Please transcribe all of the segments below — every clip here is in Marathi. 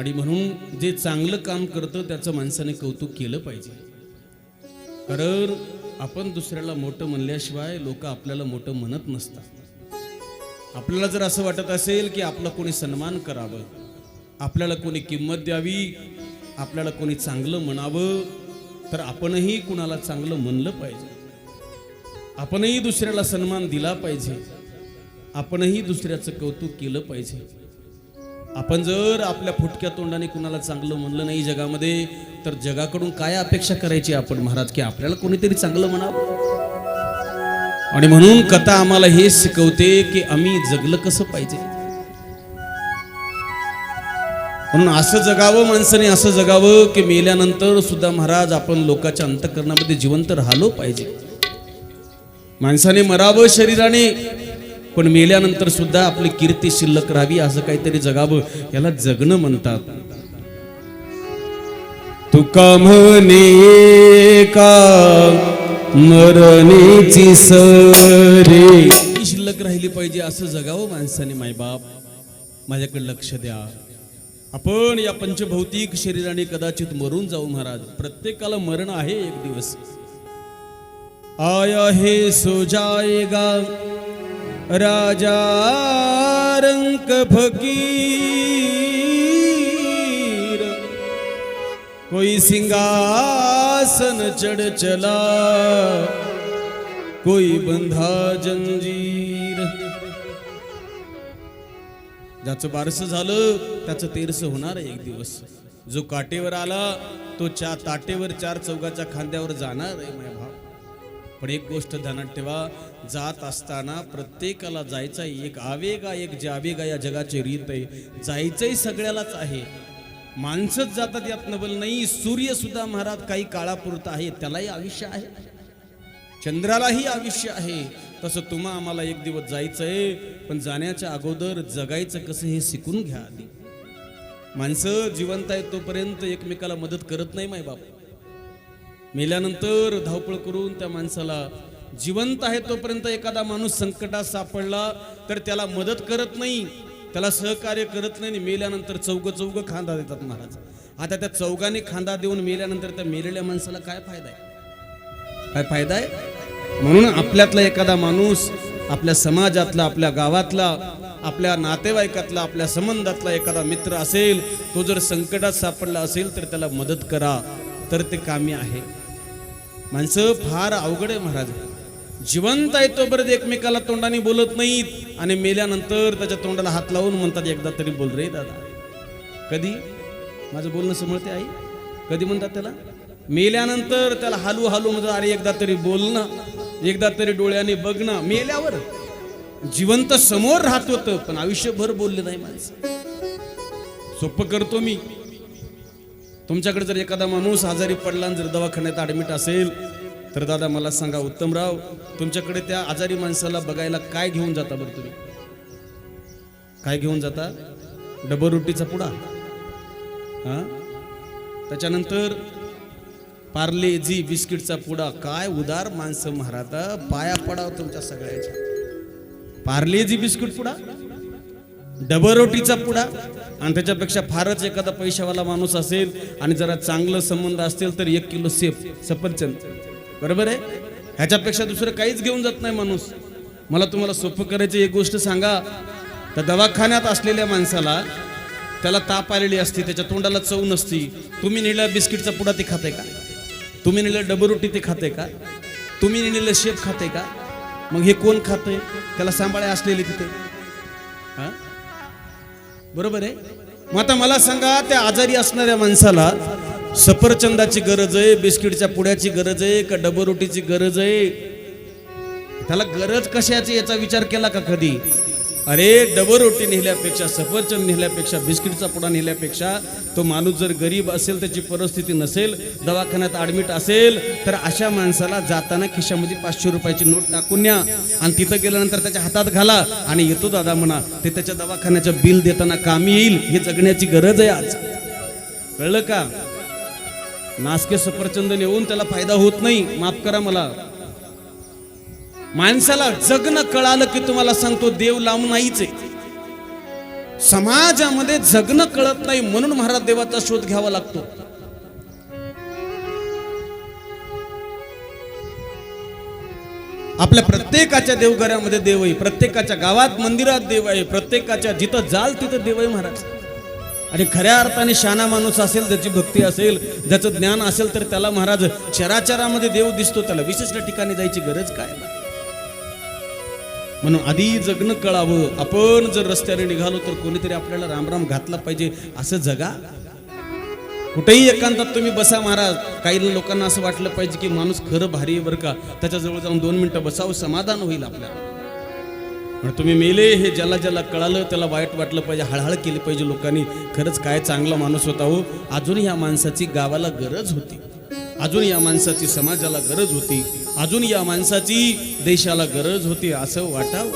आणि म्हणून जे चांगलं काम करतं त्याचं माणसाने कौतुक केलं पाहिजे. कारण आपण दुसऱ्याला मोठं म्हणल्याशिवाय लोक आपल्याला मोठं म्हणत नसतात. आपल्याला जर असं वाटत असेल की आपला कोणी सन्मान करावं आपल्याला कोणी किंमत द्यावी आपल्याला कोणी चांगलं म्हणावं तर आपणही कुणाला चांगलं म्हणलं पाहिजे. आपणही दुसऱ्याला सन्मान दिला पाहिजे. आपणही दुसऱ्याचं कौतुक केलं पाहिजे. आपण जर आपल्या फुटक्या तोंडाने कुणाला चांगलं म्हणलं नाही जगामध्ये तर जगाकडून काय अपेक्षा करायची आपण महाराज? की आपल्याला कोणीतरी चांगलं म्हणावं? आणि म्हणून कथा आम्हाला हे शिकवते की आम्ही जगलं कसं पाहिजे? म्हणून असं जगावं माणसाने असं जगावं की मेल्यानंतर सुद्धा महाराज आपण लोकांच्या अंतकरणामध्ये जिवंत राहिलो पाहिजे. माणसाने मरावं शरीराने पण मेल्यानंतर सुद्धा आपली कीर्ती शिल्लक राहावी असं काहीतरी जगावं याला जगणं म्हणतात. तुका म्हणे का मरणेची सरे. ही शिल्लक राहिली पाहिजे असं जगावं माणसाने मायबाप माझ्याकडे लक्ष द्या. आपण या पंचभौतिक शरीराने कदाचित मरून जाऊ महाराज. प्रत्येकाला मरण आहे एक दिवस. आया हे सोजायगा राजा रंक फकीर। कोई सिंहासन चढ़ चला कोई बंधा जंजीर। ज्याचं बारसं झालं त्याचं तेरसं होणार आहे एक दिवस. जो काटेवर आला तो चा ताटेवर चार चौघाच्या खांद्यावर जाणार आहे माझ्या भाव पण एक गोष्ट ध्यानात ठेवा जात असताना प्रत्येकाला जायचा एक आवेगा एक जावेगा या जगाची रीत आहे जायचंही सगळ्यालाच आहे. माणसंच जातात यात नवल नाही सूर्य सुद्धा महाराज काही काळापुरता आहे त्यालाही आयुष्य आहे. चंद्रालाही आयुष्य आहे तसं तुम्हा आम्हाला एक दिवस जायचं आहे पण जाण्याच्या अगोदर जगायचं कसं हे शिकून घ्या आधी. माणसं जिवंत आहेत तोपर्यंत एकमेकाला मदत करत नाही माय बाप मेल्यानंतर धावपळ करून त्या माणसाला जिवंत आहे तोपर्यंत एखादा माणूस संकटात सापडला तर त्याला मदत करत नाही त्याला सहकार्य करत नाही आणि मेल्यानंतर चौग चौग खांदा देतात महाराज. आता त्या चौगाने खांदा देऊन मेल्यानंतर त्या मेलेल्या माणसाला काय फायदा आहे? काय फायदा आहे? म्हणून आपल्यातला एखादा माणूस आपल्या समाजातला आपल्या गावातला आपल्या नातेवाईकातला आपल्या संबंधातला एखादा मित्र असेल तो जर संकटात सापडला असेल तर त्याला मदत करा तर ते कामी आहे. माणसं फार अवघड आहे महाराज. जिवंत आहे तोपर्यंत एकमेकाला तोंडाने बोलत नाहीत. आणि मेल्यानंतर त्याच्या तोंडाला हात लावून म्हणतात एकदा तरी बोल रे दादा. कधी? माझं बोलणं समजते आई? कधी म्हणतात त्याला? मेल्यानंतर त्याला हालू हालू म्हणतात अरे एकदा तरी बोलणं एकदा तरी डोळ्याने बघणं मेल्यावर जिवंत समोर राहत होतं पण आयुष्यभर बोलले नाही माणसं. सोपं करतो मी. तुमच्याकडे जर एखादा माणूस आजारी पडला जर दवाखान्यात ऍडमिट असेल तर दादा मला सांगा उत्तमराव तुमच्याकडे त्या आजारी माणसाला बघायला काय घेऊन जाता बरं तुम्ही? काय घेऊन जाता? डबल रोटीचा पुडा. हा? त्याच्यानंतर पार्ले जी बिस्किटचा पुडा. काय उदार माणसं महाराजा पाया पडाव तुमच्या सगळ्याच्या. पार्ले जी बिस्किट पुडा? डबल रोटीचा पुडा आणि त्याच्यापेक्षा फारच एखादा पैशावाला माणूस असेल आणि जरा चांगलं संबंध असतील तर एक किलो सेफ सफरचंद. बरोबर आहे? ह्याच्यापेक्षा दुसरं काहीच घेऊन जात नाही माणूस. मला तुम्हाला सोपं करायची एक गोष्ट सांगा. तर दवाखान्यात असलेल्या माणसाला त्याला ताप आलेली असते त्याच्या तोंडाला चव नसती. तुम्ही नेलेला बिस्किटचा पुडा ते खाते का? तुम्ही नेलेलं डबल रोटी ते खाते का? तुम्ही नेलेलं शेप खाते का? मग हे कोण खातंय? त्याला सांभाळे असलेले तिथे. हा? बरोबर आहे? मग आता मला सांगा त्या आजारी असणाऱ्या माणसाला सफरचंदाची गरज आहे बिस्किटच्या पुड्याची गरज आहे का डबल रोटीची गरज आहे? त्याला गरज कशाची याचा विचार केला का कधी? अरे डबल रोटी नेल्यापेक्षा सफरचंद नेल्यापेक्षा बिस्किटचा पुडा नेल्यापेक्षा तो माणूस जर गरीब असेल त्याची परिस्थिती नसेल दवाखान्यात ऍडमिट असेल तर अशा माणसाला जाताना खिशामध्ये पाचशे रुपयाची नोट टाकून न्या. आणि तिथं गेल्यानंतर त्याच्या हातात घाला. आणि येतो दादा म्हणा ते त्याच्या दवाखान्याचं बिल देताना कामी येईल हे जगण्याची गरज आहे आज. कळलं का? नासके सफरचंद नेऊन त्याला फायदा होत नाही. माफ करा मला. माणसाला जगणं कळालं की तुम्हाला सांगतो देव लांब नाहीच आहे. समाजामध्ये जगणं कळत नाही म्हणून महाराज देवाचा शोध घ्यावा लागतो. आपल्या प्रत्येकाच्या देवघरामध्ये देव आहे प्रत्येकाच्या गावात मंदिरात देव आहे प्रत्येकाच्या जिथं जाल तिथं देव आहे महाराज. आणि खऱ्या अर्थाने शाना माणूस असेल ज्याची भक्ती असेल ज्याचं ज्ञान असेल तर त्याला महाराज चराचरामध्ये देव दिसतो त्याला विशिष्ट ठिकाणी जायची गरज काय? नाही. म्हणून आधी जगणं कळावं. आपण जर रस्त्याने निघालो तर कोणीतरी आपल्याला रामराम घातला पाहिजे असं जगा. कुठेही एकांतात तुम्ही बसा महाराज. काही लोकांना असं वाटलं पाहिजे की माणूस खरं भारी आहे बरं का. त्याच्याजवळ जाऊन दोन मिनिटं बसावं समाधान होईल आपल्याला. पण तुम्ही मेले हे ज्याला ज्याला कळालं त्याला वाईट वाटलं पाहिजे हळहळ केली पाहिजे लोकांनी. खरंच काय चांगला माणूस होता हो. अजून ह्या माणसाची गावाला गरज होती. अजून या माणसाची समाजाला गरज होती. अजून या माणसाची देशाला गरज होती असं वाटावं.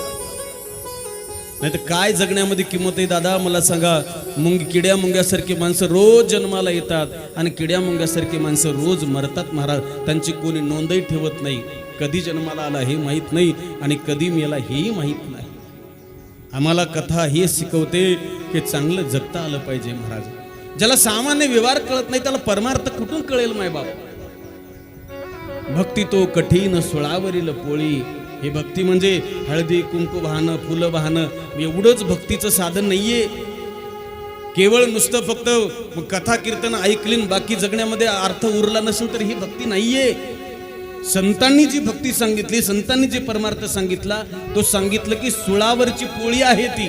नाही तर काय जगण्यामध्ये किंमत आहे दादा? मला सांगा. मुंग किड्या मुंग्यासारखी माणसं रोज जन्माला येतात आणि किड्या मुंग्यासारखी माणसं रोज मरतात महाराज. त्यांची कोणी नोंदही ठेवत नाही. कधी जन्माला आला हे माहीत नाही आणि कधी मेला हेही माहीत नाही. आम्हाला कथा हे शिकवते की चांगलं जगता आलं पाहिजे महाराज. ज्याला सामान्य व्यवहार कळत नाही त्याला परमार्थ कुठून कळेल माय बाप भक्ती तो कठीण सोळावरील पोळी. हे भक्ती म्हणजे हळदी कुंकू वाहनं फुलं वाहनं एवढंच भक्तीचं साधन नाहीये. केवळ नुसतं फक्त कथा कीर्तन ऐकलीन बाकी जगण्यामध्ये अर्थ उरला नसेल तर ही भक्ती नाहीये. संतांनी जी भक्ती सांगितली संतांनी जे परमार्थ सांगितला तो सांगितलं की सुळावरची पोळी आहे ती.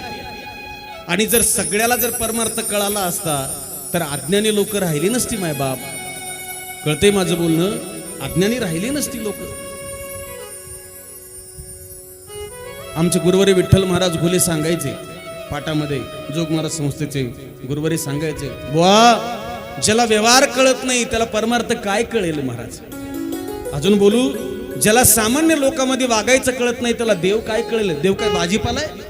आणि जर सगळ्याला जर परमार्थ कळाला असता तर अज्ञानी लोक राहिली नसती माय बाप कळते माझं बोलणं? अज्ञानी राहिली नसती लोक. आमचे गुरुवारी विठ्ठल महाराज घोले सांगायचे पाटामध्ये जोग महाराज संस्थेचे गुरुवारी सांगायचे बुवा ज्याला व्यवहार कळत नाही त्याला परमार्थ काय कळेल महाराज? अजून बोलू ज्याला सामान्य लोकांमध्ये वागायचं कळत नाही त्याला देव काय कळेल? देव काय भाजीपाला आहे?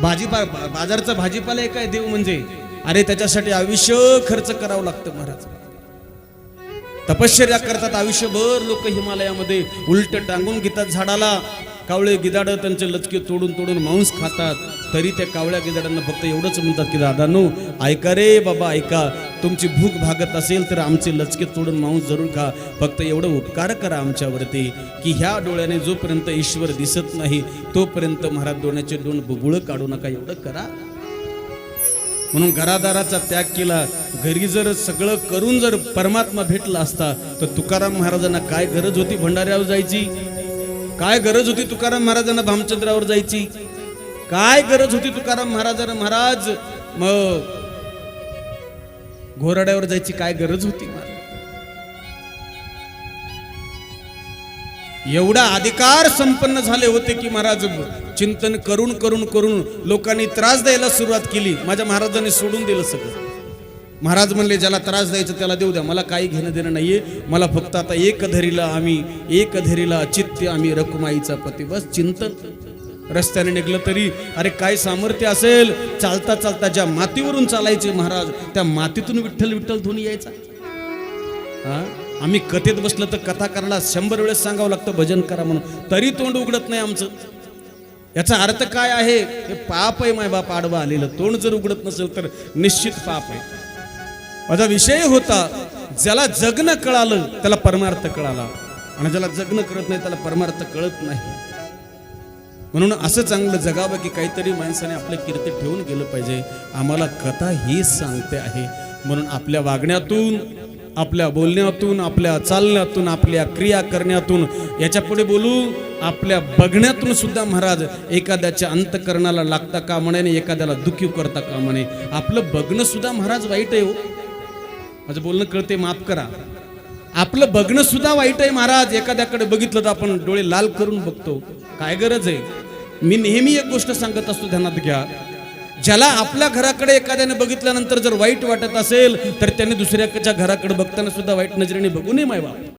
भाजीपा बाजारचा भाजीपाला आहे काय देव म्हणजे? अरे त्याच्यासाठी आयुष्य खर्च करावं लागतं महाराज. तपश्चर्या करतात. आयुष्यभर लोक हिमालयामध्ये उलट टांगून घेतात झाडाला. कावळे गिदाड त्यांचे लचके तोडून तोडून मांस खातात. तरी त्या कावळ्या गिदाडांना फक्त एवढंच म्हणतात की दादानो ऐका रे बाबा ऐका. तुमची भूक भागत असेल तर आमचे लचके तोडून मांस जरूर खा. फक्त एवढं उपकार करा आमच्यावरती की ह्या डोळ्याने जोपर्यंत ईश्वर दिसत नाही तोपर्यंत महाराज डोळ्याचे दोन बुबुळं काढू नका. एवढं करा. म्हणून घरादाराचा त्याग केला. घरी जर सगळं करून जर परमात्मा भेटला असता तर तुकाराम महाराजांना काय गरज होती भंडाऱ्यावर जायची? काय गरज होती तुकाराम महाराजांना भामचंद्रावर जायची? काय गरज होती तुकाराम महाराजांना महाराज मग घोराड्यावर जायची काय गरज होती? महाराज एवढा अधिकार संपन्न झाले होते की महाराज चिंतन करून करून करून लोकांनी त्रास द्यायला सुरुवात केली. माझ्या महाराजांनी सोडून दिलं सगळं. महाराज म्हणले ज्याला त्रास द्यायचा त्याला देऊ द्या. मला काही घेणं देणं नाहीये. मला फक्त आता एक धरीला आम्ही एक धरीला चित्त आम्ही रकुमाईचा पती. बस चिंतन. रस्त्याने निघलं तरी अरे काय सामर्थ्य असेल? चालता चालता ज्या मातीवरून चालायचे महाराज त्या मातीतून विठ्ठल विठ्ठल धुनी यायचा. हा? आम्ही कथेत बसलं तर कथा करायला शंभर वेळेस सांगावं लागतं भजन करा म्हणून. तरी तोंड उघडत नाही आमचं. याचा अर्थ काय आहे? हे पाप आहे माय बाप आडवा आलेलं. तोंड जर उघडत नसेल तर निश्चित पाप आहे. माझा विषय होता ज्याला जगणं कळालं त्याला परमार्थ कळाला. आणि ज्याला जगणं कळत नाही त्याला परमार्थ कळत नाही. म्हणून असं चांगलं जगावं की काहीतरी माणसाने आपल्या कीर्ती ठेवून गेलं पाहिजे. आम्हाला कथा हीच सांगते आहे. म्हणून आपल्या वागण्यातून आपल्या बोलण्यातून आपल्या चालण्यातून आपल्या क्रिया करण्यातून याच्यापुढे बोलू आपल्या बघण्यातून सुद्धा महाराज एखाद्याच्या अंतकरणाला लागता का म्हणे एखाद्याला दुःखी करता का म्हणे? आपलं बघणं सुद्धा महाराज वाईट आहे हो. माझं बोलणं कळते माफ करा. आपलं बघणं सुद्धा वाईट आहे महाराज. एखाद्याकडे बघितलं तर आपण डोळे लाल करून बघतो. काय गरज आहे? मी नेहमी एक गोष्ट सांगत असतो ध्यानात घ्या. ज्याला आपल्या घराकडे एखाद्याने बघितल्यानंतर जर वाईट वाटत असेल तर त्याने दुसऱ्याच्या घराकडे बघताना सुद्धा वाईट नजरेने बघू नये माय बाप.